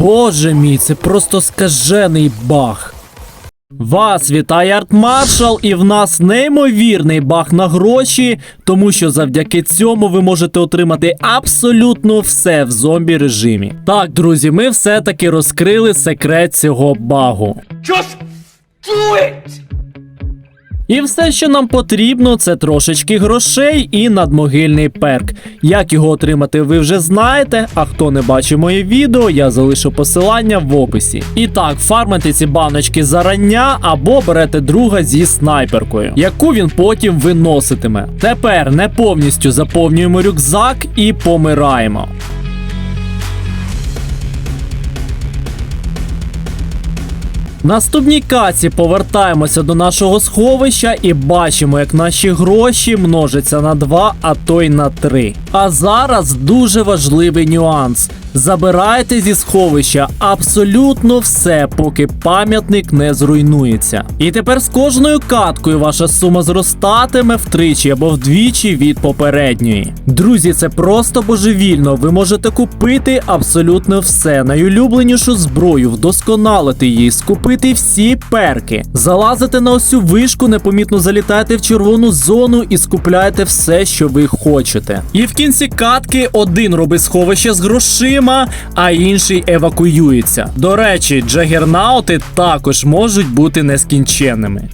Боже мій, це просто скажений баг. Вас вітає Артмаршал, і в нас неймовірний баг на гроші, тому що завдяки цьому ви можете отримати абсолютно все в зомбі режимі. Так, друзі, ми все-таки розкрили секрет цього багу. Just do it! І все, що нам потрібно, це трошечки грошей і надмогильний перк. Як його отримати, ви вже знаєте. А хто не бачив моє відео, я залишу посилання в описі. І так, фармите ці баночки зарання або берете друга зі снайперкою, яку він потім виноситиме. Тепер не повністю заповнюємо рюкзак і помираємо. Наступній каці повертаємося до нашого сховища і бачимо, як наші гроші множаться на 2, а то й на 3. А зараз дуже важливий нюанс. Забирайте зі сховища абсолютно все, поки пам'ятник не зруйнується. І тепер з кожною каткою ваша сума зростатиме втричі або вдвічі від попередньої. Друзі, це просто божевільно. Ви можете купити абсолютно все, найулюбленішу зброю, вдосконалити її, скупити всі перки, залазите на цю вишку, непомітно залітаєте в червону зону і скупляєте все, що ви хочете. І в кінці катки один робить сховище з грошима, а інший евакуюється. До речі, джагернаути також можуть бути нескінченними.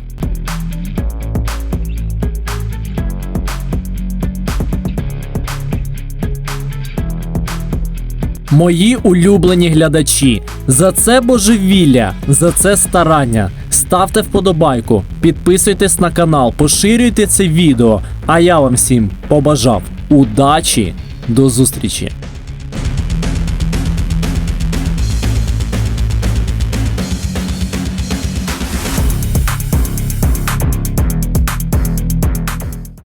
Мої улюблені глядачі, за це божевілля, за це старання. Ставте вподобайку, підписуйтесь на канал, поширюйте це відео. А я вам всім побажав удачі, до зустрічі!